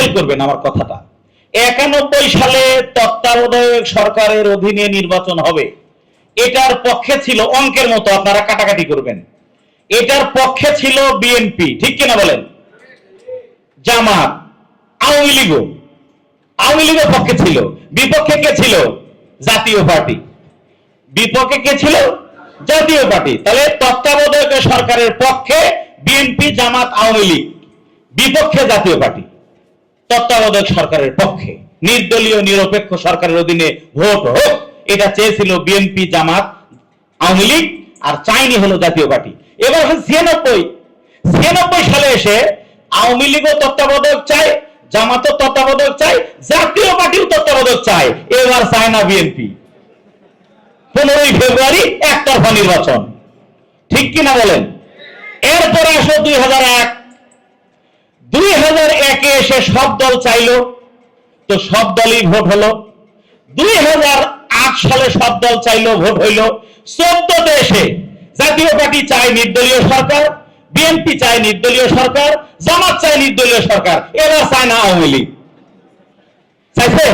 Fail করবেন আমার কথাটা। একানব্বই সালে তত্ত্বাবধায়ক সরকারের অধীনে নির্বাচন হবে। এটার পক্ষে ছিল অঙ্কের মতো, আপনারা কাটাকাটি করবেন। এটার পক্ষে ছিল বিএনপি, ঠিক কিনা বলেন? জামাত, আওয়ামী লীগও আওয়ামী লীগের পক্ষে ছিল। বিপক্ষে কে ছিল? জাতীয় পার্টি। বিপক্ষে কে ছিল? জাতীয় পার্টি। তাহলে তত্ত্বাবধায়ক সরকারের পক্ষে বিএনপি, জামাত, আওয়ামী লীগ। বিপক্ষে জাতীয় পার্টি। তত্ত্বাবধায়ক সরকারের পক্ষে, নির্দলীয়, নিরপেক্ষ সরকারের অধীনে ভোট হোক, এটা চেয়েছিল বিএনপি, জামাত, আওয়ামী লীগ আর চাইনি হলো জাতীয় পার্টি। এবার ছিয়ানব্বই। ছিয়ানব্বই সালে এসে আওয়ামী লীগও তত্ত্বাবধায়ক চায়, জামাতও তত্ত্বাবধায়ক চায়, জাতীয় পার্টিও তত্ত্বাবধায়ক চায়। এবার চায় না বিএনপি। পনেরোই ফেব্রুয়ারি একতরফা নির্বাচন। ঠিক কিনা বলেন? এরপরে আসো দুই হাজার এক। দুই হাজার একে এসে সব দল চাইলো, তো সব দলই ভোট হলো। দুই হাজার আট সালে সব দল চাইলো, ভোট হইল। চোদ্দ দেশে জাতীয় পার্টি চায় নির্দলীয় সরকার, বিএনপি চায় নির্দলীয় সরকার, জামাত চায় নির্দলীয় সরকার, এরা চায় না আওয়ামী লীগ। চাইছে?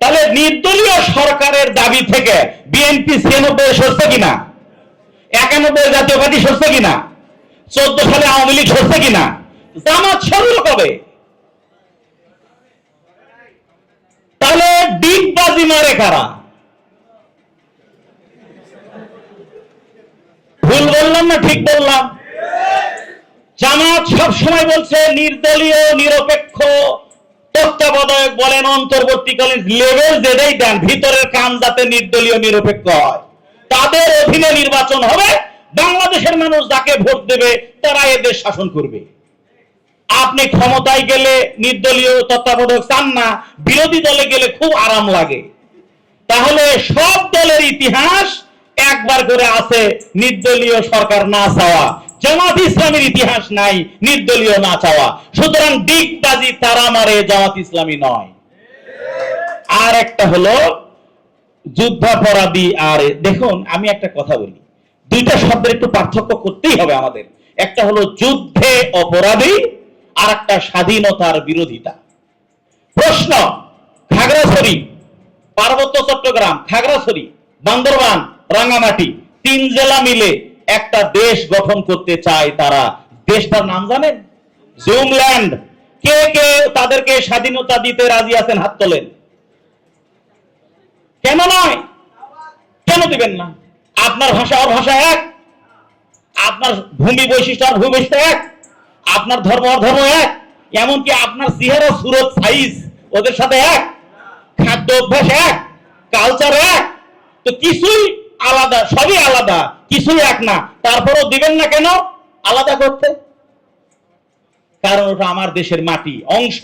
তাহলে নির্দলীয় সরকারের দাবি থেকে বিএনপি ছিয়ানব্বই সরছে কিনা? একানব্বই জাতীয় পার্টি সরছে কিনা? চোদ্দ সালে আওয়ামী লীগ সরছে কিনা? জামাত সরল কবে তাহলে ডিগবাজি মারে কারা? ভুল বললাম না ঠিক বললাম? জামাত সব সময় বলছে, নির্দলীয়, নিরপেক্ষ, তত্ত্বাবধায়ক বলেন, অন্তর্বর্তীকালীন লেভেল যেটাই দেন, ভিতরের কাম যাতে নির্দলীয়, নিরপেক্ষ হয়। তাদের অধীনে নির্বাচন হবে, বাংলাদেশের মানুষ যাকে ভোট দেবে, তারা এদের শাসন করবে। আপনি ক্ষমতায় গেলে নির্দলীয় তত্ত্বাবধায়ক চান না, বিরোধী দলে গেলে খুব আরাম লাগে। তাহলে সব দলের ইতিহাস একবার করে আছে, নির্দলীয় সরকার না চাওয়া। জামাত ইসলামের ইতিহাস নাই, নির্দলীয় না চাওয়া। সুতরাং দিকবাজি তারা মারে, জামাত ইসলামী নয়। আর একটা হলো যুদ্ধাপরাধী আর, দেখুন, আমি একটা কথা বলি। দুইটা শব্দের একটু পার্থক্য করতেই হবে আমাদের। একটা হলো যুদ্ধে অপরাধী আর একটা স্বাধীনতার বিরোধিতা। প্রশ্ন খাগড়াছড়ি পার্বত্য চট্টগ্রাম খাগড়াছড়ি বান্দরবান, রাঙ্গামাটি, তিন জেলা মিলে একটা দেশ গঠন করতে চায় তারা। দেশটার নাম জানেন? জুমল্যান্ড। কে কে তাদেরকে স্বাধীনতা দিতে রাজি আছেন হাত তোলেন? কেন নয়? কেন দিবেন না? আপনার ভাষা, ওর ভাষা এক। আপনার ভূমি বৈশিষ্ট্য আর ভূমি বৈশিষ্ট্য এক। আপনার ধর্ম আর ধর্ম এক, এমনকি আপনার চেহারা সুরত সাইজ ওদের সাথে এক, খাদ্য অভ্যাস এক কালচার এক। তো কিছুই আলাদা, সবই আলাদা, কিছুই এক না। তারপরও দিবেন না কেন? আলাদা করতে। কারণ ওটা আমার দেশের মাটি, অংশ।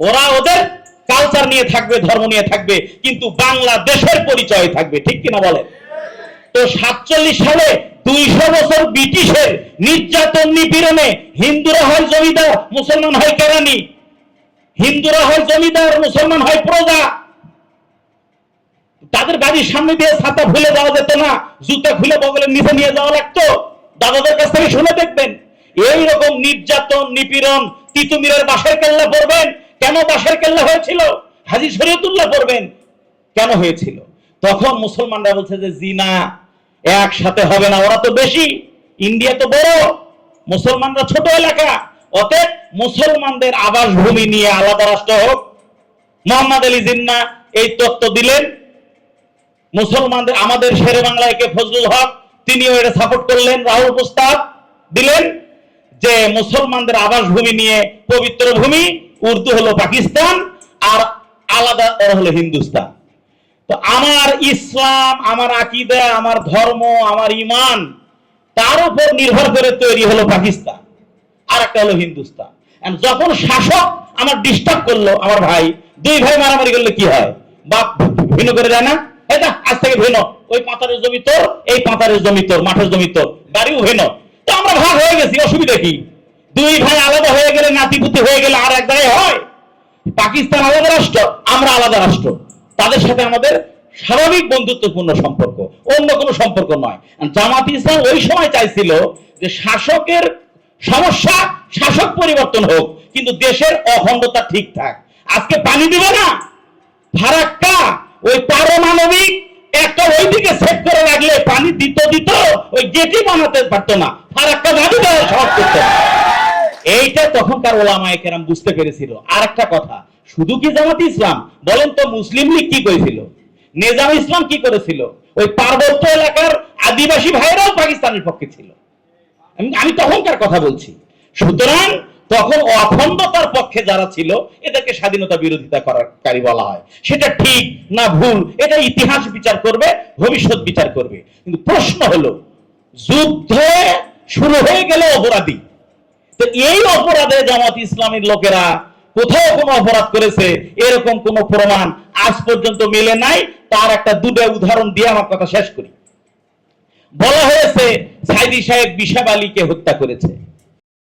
ওরা ওদের কালচার নিয়ে থাকবে, ধর্ম নিয়ে থাকবে, কিন্তু বাংলাদেশের পরিচয় থাকবে, ঠিক কিনা বলে তো সাতচল্লিশ সালে দুইশো বছর ব্রিটিশের নির্যাতন নিপীড়নে হিন্দুরা হয় জমিদার, মুসলমান হয় কেরানি। হিন্দুরা হয় জমিদার, মুসলমান হয় প্রজা। তাদের বাড়ির সামনে দিয়ে ছাতা খুলে যাওয়া যেত না, জুতা খুলে বগলের নিচে নিয়ে যাওয়া লাগতো। দাদাদের কাছ থেকে শুনে দেখবেন এই রকম নির্যাতন, নিপীড়ন তিতুমিরের বাসের কেল্লা পড়বেন। কেন বাসের কেল্লা হয়েছিল? হাজি শরীয়তুল্লাহ পড়বেন। কেন হয়েছিল? তখন মুসলমানরা বলছে যে, জিনা একসাথে হবে না। ওরা তো বেশি। ইন্ডিয়া তো বড়। মুসলমানরা ছোট এলাকা। অতএব মুসলমানদের আবাসভূমি নিয়ে আলাদা রাষ্ট্র হোক। মোহাম্মদ আলী জিন্না এই তত্ত্ব দিলেন। মুসলমানদের, আমাদের শেরে বাংলায় কে ফজলুল হক, তিনিও এটা সাপোর্ট করলেন। রাহুল প্রস্তাব দিলেন যে মুসলমানদের আবাসভূমি নিয়ে পবিত্র ভূমি, উর্দু হলো পাকিস্তান, আর আলাদা হলো হিন্দুস্তান। তো আমার ইসলাম, আমার আকিদা, আমার ধর্ম, আমার ইমান তার উপর নির্ভর করে তৈরি হলো পাকিস্তান। আর একটা হলো হিন্দুস্তান। যখন শাসক আমার ডিস্টার্ব করল, আমার ভাই, দুই ভাই মারামারি করলে কি হয়? বাপ ভিন্ন করে দেয় না? এটা আজ থেকে ভিন্ন। ওই পাতারের জমি তোর, এই পাতারের জমি তোর, মাঠের জমি তোর, বাড়িও ভিন্ন। তো আমরা ভাগ হয়ে গেছি, অসুবিধা কি? দুই ভাই আলাদা হয়ে গেলে নাতিপুতি হয়ে গেলে আর এক জায়গায় হয়? পাকিস্তান আলাদা রাষ্ট্র, আমরা আলাদা রাষ্ট্র। তাদের সাথে আমাদের স্বাভাবিক বন্ধুত্বপূর্ণ সম্পর্ক, অন্য কোনো সম্পর্ক নয়। জামাত ইসলাম ওই সময় চাইছিল যে শাসকের সমস্যা শাসক পরিবর্তন হোক, কিন্তু দেশের অখণ্ডতা ঠিকঠাক আজকে পানি দিবে না? ফারাক্কা, ওই পারমাণবিক একটা ওইদিকে সেট করে রাখলে পানি দিত দিত ওই গেটি বানাতে পারতো না। ফারাক্কা ভাবি দেওয়া সহজ করতো। এইটা তখনকার ওলামায়ে কেরাম বুঝতে পেরেছিল। আর একটা কথা শুধু কি জামাত ইসলাম? বলেন তো মুসলিম লীগ কি করেছিল? নিজাম ইসলাম কি করেছিল? ওই পার্বত্য এলাকার আদিবাসী ভাইরাও পাকিস্তানের পক্ষে ছিল। আমি তখনকার কথা বলছি। সুতরাং তখন অখণ্ডতার পক্ষে যারা ছিল, এদেরকে স্বাধীনতা বিরোধিতা করাকারী বলা হয়। সেটা ঠিক না ভুল? এটা ইতিহাস বিচার করবে, ভবিষ্যৎ বিচার করবে। কিন্তু প্রশ্ন হলো, যুদ্ধে শুরু হয়ে গেলে অপরাধী। তো এই অপরাধে জামাত ইসলামের লোকেরা কোথাও কোনো অপরাধ করেছে, এরকম কোনো প্রমাণ আজ পর্যন্ত মেলে নাই। তার একটা দুটো উদাহরণ দিয়ে আমার কথা শেষ করি। বলা হয়েছে সাইদি সাহেব বিশাব আলীকে হত্যা করেছে।